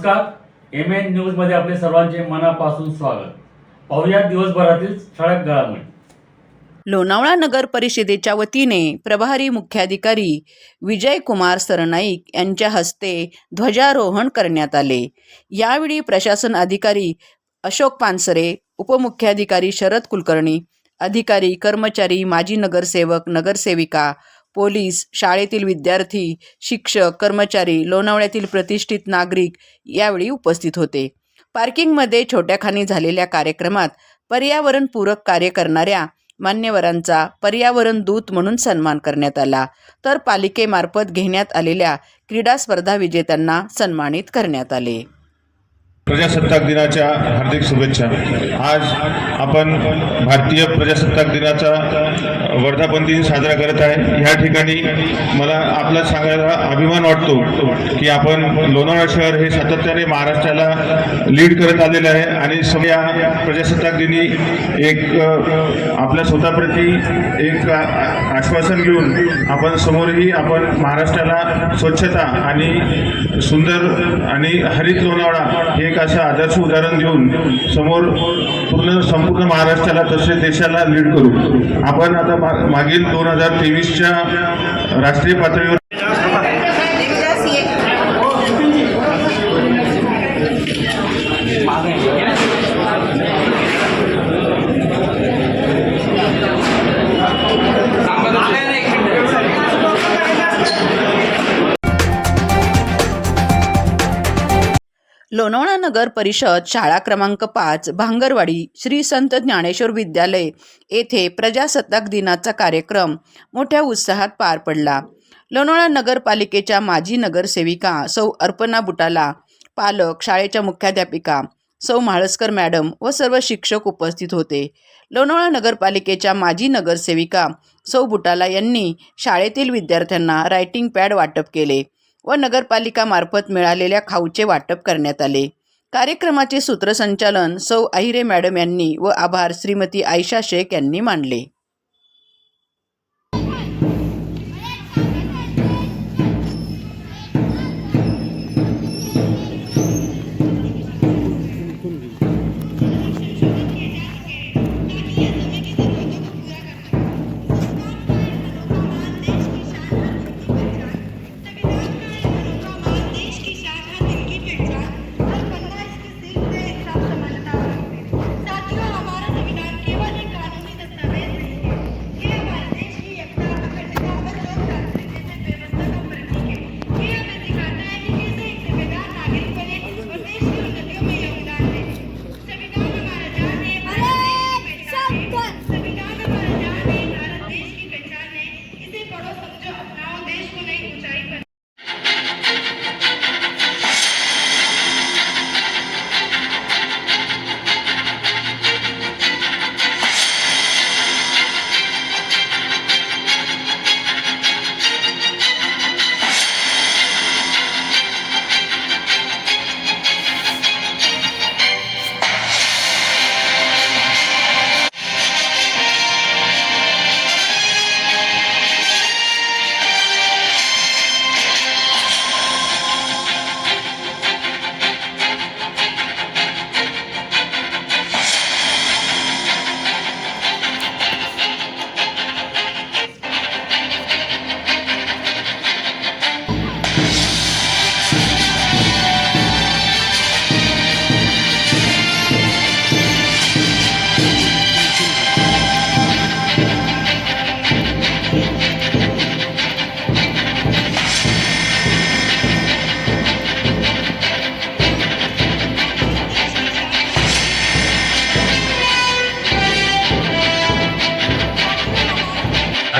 नमस्कार. M N न्यूजमध्ये आपले सर्वांचे मनापासून स्वागत. पाहुयात दिवसभरातील ठळक घडामोडी. लोणावळा नगर परिषदेच्या वतीने प्रभारी मुख्याधिकारी विजय कुमार सरनाईक यांच्या हस्ते ध्वजारोहण करण्यात आले. यावेळी प्रशासन अधिकारी अशोक पानसरे उपमुख्याधिकारी शरद कुलकर्णी अधिकारी कर्मचारी माजी नगरसेवक नगरसेविका पोलीस शाळेतील विद्यार्थी शिक्षक कर्मचारी लोणावळ्यातील प्रतिष्ठित नागरिक यावेळी उपस्थित होते. पार्किंगमध्ये छोट्याखानी झालेल्या कार्यक्रमात पर्यावरणपूरक कार्य करणाऱ्या मान्यवरांचा पर्यावरण दूत म्हणून सन्मान करण्यात आला. तर पालिकेमार्फत घेण्यात आलेल्या क्रीडा स्पर्धा विजेत्यांना सन्मानित करण्यात आले. प्रजासत्ताक दिनाच्या हार्दिक शुभेच्छा. आज आपण भारतीय प्रजासत्ताक दिनाचा वर्धापन दिन साजरा करत आहे. ह्या ठिकाणी मला आपला सांगायला अभिमान वाटतो की आपण लोणावळा शहर हे सातत्याने महाराष्ट्राला लीड करत आलेलं आहे आणि सगळ्या प्रजासत्ताक दिनी एक आपल्या स्वतःप्रती एक आश्वासन घेऊन आपण समोरही आपण महाराष्ट्राला स्वच्छता आणि सुंदर आणि हरित लोणावळा हे एक असं आदर्श उदाहरण देऊन समोर पूर्ण संपूर्ण महाराष्ट्राला तसेच देशाला लीड करू. आपण आता मागील दोन हजार तेवीसच्या राष्ट्रीय पातळीवर लोणावळा नगर परिषद शाळा क्रमांक पाच भांगरवाडी श्री संत ज्ञानेश्वर विद्यालय येथे प्रजासत्ताक दिनाचा कार्यक्रम मोठ्या उत्साहात पार पडला. लोणावळा नगरपालिकेच्या माजी नगरसेविका सौ अर्पणा बुटाला पालक शाळेच्या मुख्याध्यापिका सौ म्हाळसकर मॅडम व सर्व शिक्षक उपस्थित होते. लोणावळा नगरपालिकेच्या माजी नगरसेविका सौ बुटाला यांनी शाळेतील विद्यार्थ्यांना रायटिंग पॅड वाटप केले. व नगरपालिकामार्फत मिळालेल्या खाऊचे वाटप करण्यात आले. कार्यक्रमाचे सूत्रसंचालन सौ अहिरे मॅडम यांनी व आभार श्रीमती आयशा शेख यांनी मानले.